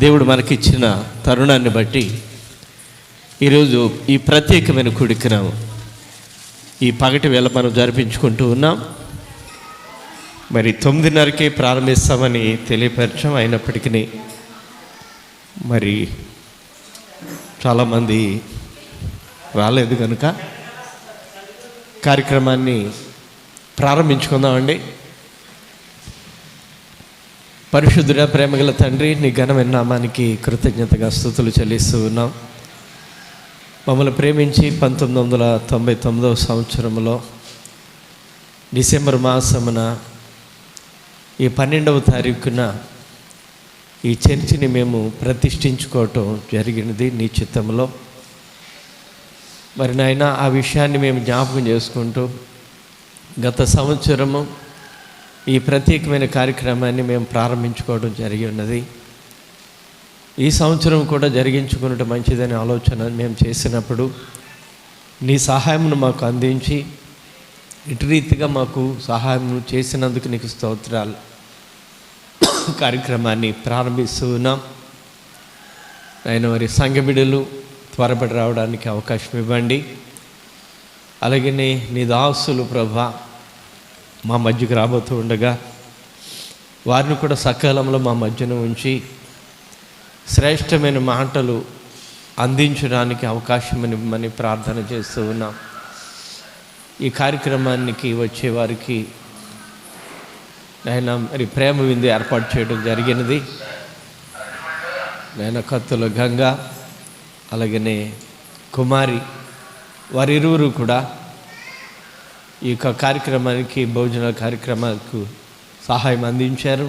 దేవుడు మనకిచ్చిన తరుణాన్ని బట్టి ఈరోజు ఈ ప్రత్యేకమైన కుడికిన ఈ పగటి వేళ మనం జరిపించుకుంటూ ఉన్నాం. మరి తొమ్మిదిన్నరకే ప్రారంభిస్తామని తెలియపరచం అయినప్పటికీ మరి చాలామంది రాలేదు కనుక కార్యక్రమాన్ని ప్రారంభించుకుందామండి. పరిశుద్ధుడ ప్రేమగల తండ్రి నీ ఘనమైన నామానికి కృతజ్ఞతగా స్థుతులు చెల్లిస్తూ ఉన్నాం. మమ్మల్ని ప్రేమించి పంతొమ్మిది వందల తొంభై తొమ్మిదవ సంవత్సరంలో డిసెంబర్ మాసమున ఈ పన్నెండవ తారీఖున ఈ చర్చిని మేము ప్రతిష్ఠించుకోవటం జరిగినది నీ చిత్తంలో. మరి నాయన ఆ విషయాన్ని మేము జ్ఞాపకం చేసుకుంటూ గత సంవత్సరము ఈ ప్రత్యేకమైన కార్యక్రమాన్ని మేము ప్రారంభించుకోవడం జరిగి ఉన్నది. ఈ సంవత్సరం కూడా జరిగించుకున్నట్టు మంచిదనే ఆలోచన మేము చేసినప్పుడు నీ సహాయమును మాకు అందించి ఇటు రీతిగా మాకు సహాయం చేసినందుకు నీకు స్తోత్రాలు. కార్యక్రమాన్ని ప్రారంభిస్తున్నాం ఆయన మరి సంఘబిడులు త్వరపడి రావడానికి అవకాశం ఇవ్వండి. అలాగే నీ దాసులు ప్రభా మా మధ్యకు రాబోతూ ఉండగా వారిని కూడా సకాలంలో మా మధ్యన ఉంచి శ్రేష్టమైన మాటలు అందించడానికి అవకాశం ఇవ్వమని ప్రార్థన చేస్తూ ఉన్నాం. ఈ కార్యక్రమానికి వచ్చేవారికి వారికి మరి ప్రేమ విందు ఏర్పాటు చేయడం జరిగినది. నేను కత్తుల గంగ అలాగనే కుమారి వారిరువురు కూడా ఈ యొక్క కార్యక్రమానికి భోజన కార్యక్రమాలకు సహాయం అందించారు.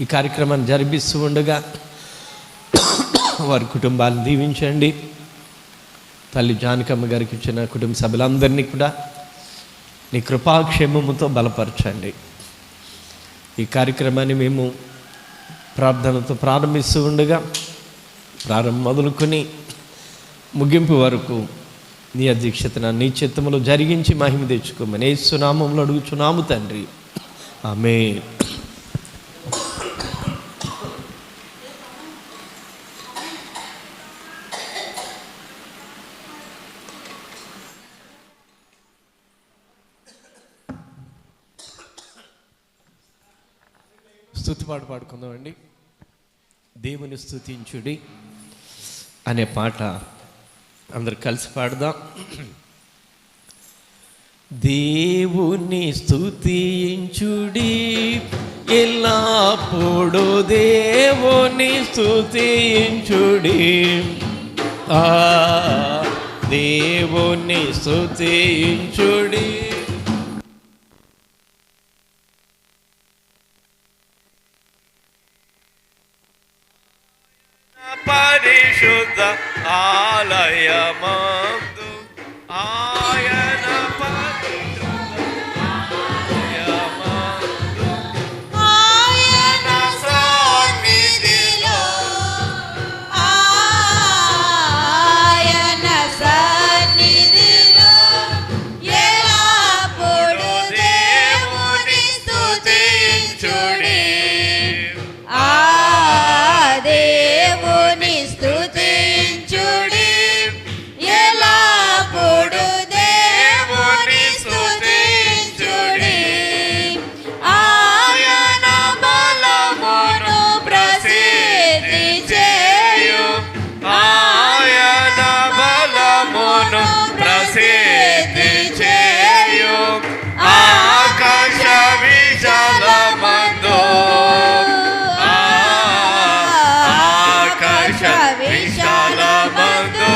ఈ కార్యక్రమాన్ని జరిపిస్తూ ఉండగా వారి కుటుంబాలను దీవించండి. తల్లి జానకమ్మ గారికి ఇచ్చిన కుటుంబ సభ్యులందరినీ కూడా నీ కృపాక్షేమముతో బలపరచండి. ఈ కార్యక్రమాన్ని మేము ప్రార్థనతో ప్రారంభిస్తూ ఉండగా ప్రారంభం మొదలుకొని ముగింపు వరకు నీ అధ్యక్షతన నీ చిత్తములు జరిగించి మహిమ తెచ్చుకోమని ఏసునామంలో అడుగుచున్నాము తండ్రి. ఆమె స్థుతిపాటు పాడుకుందామండి. దేవుని స్థుతించుడి అనే పాట అందరు కలిసి పాడదాం. దేవుని స్థుతించుడి ఎల్లప్పుడు దేవుని స్థుతించుడి దేవుని స్థుతించుడి పరిశుద్ధ ఆలయమా విశాల బంధు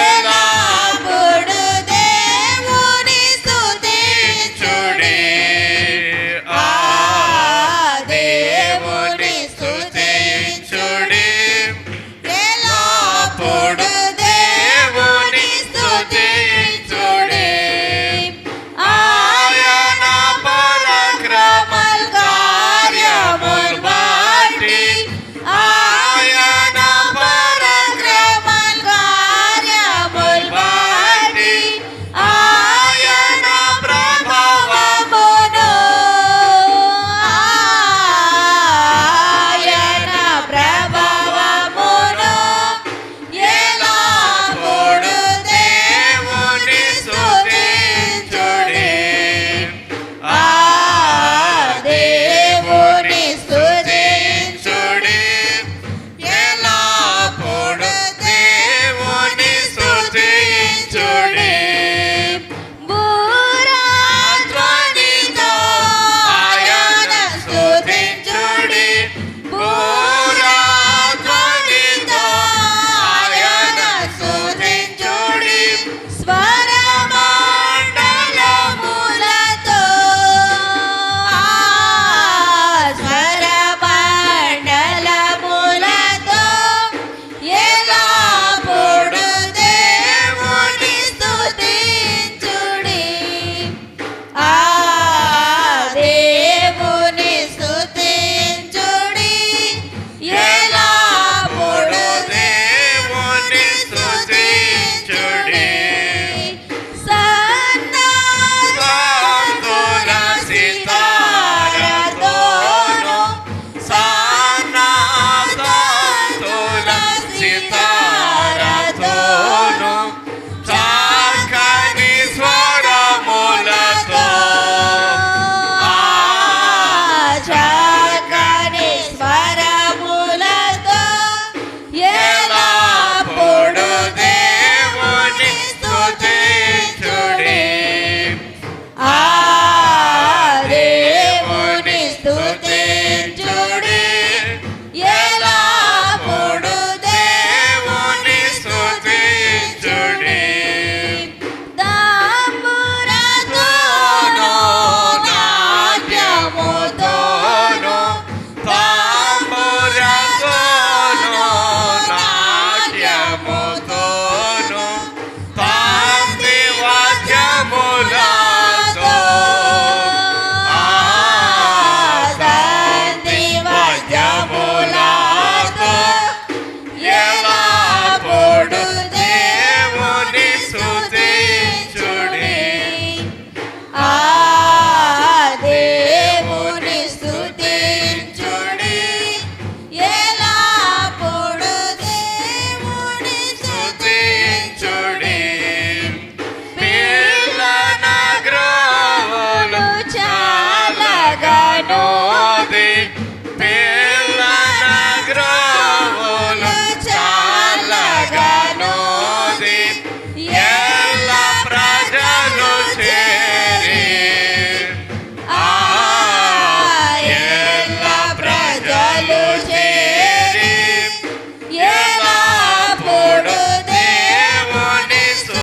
ఎలాపుడు దేవుని స్థుతించుడి ఆ